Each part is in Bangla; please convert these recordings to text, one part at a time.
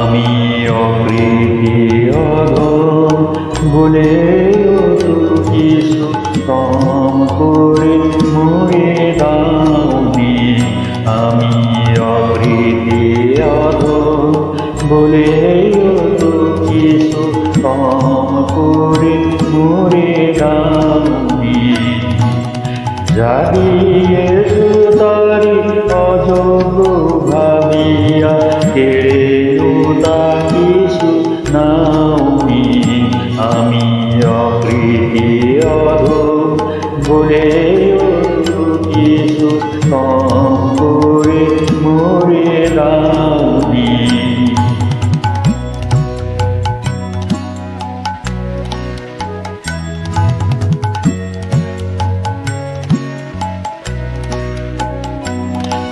আমি অপ্রীতি বলে কিছু কম করে মরে দাওনি। আমি অপ্রীতি বলে কিছু কম করে মরে দাওনি। জাগিয়ে সুতারি অযোগ্য কিছু নাওনি আমি অকৃতি অধ বলে করে মরে দাওনি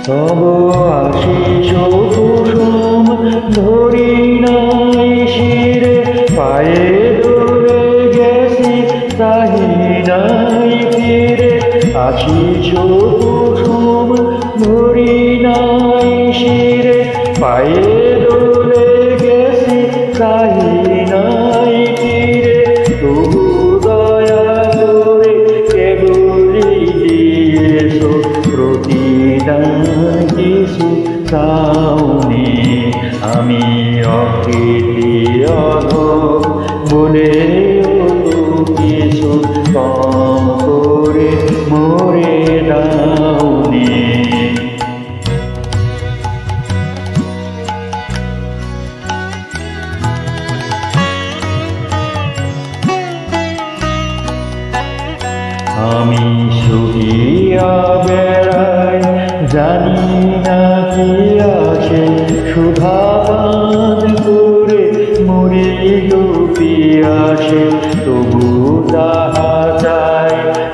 তব আশিস কুসুম ধরি নাই শিরে, পায়ে দূরে গেছি তাহি নাই ফিরে। আশিস কুসুম ধরি নাই শিরে, পায়ে চাওনি আমি অকৃতি বলে কিছু কম করে মরে দাওনি। আমি শুকিয়া বেড়াই জানি সুধাবান করে মরি ডুবিয়াছে তবু তাহা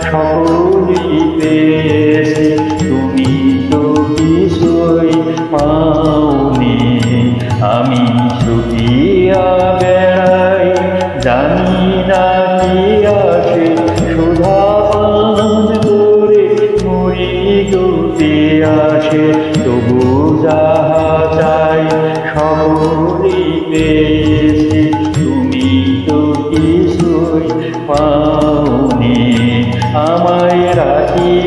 সকলই পেয়েছে তুমি তো কিছুই পাওনি, আমি শুকিয়া বেড়াই জানি না পেয়েছি তুমি তো কিছুই পাওনি। আমায় রাখিতে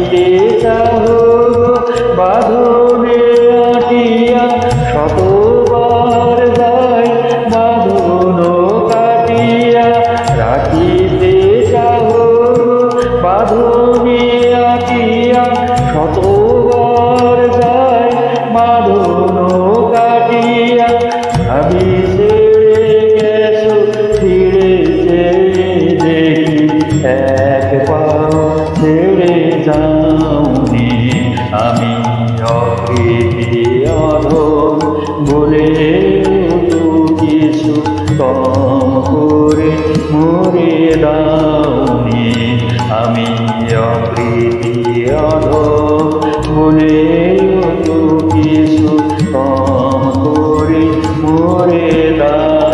যাওনি, আমি অকৃতি অধম বলে তো কিছু কম করে মরে দাওনি, আমি অকৃতি অধম বলে তো কিছু কম করে মরে দাও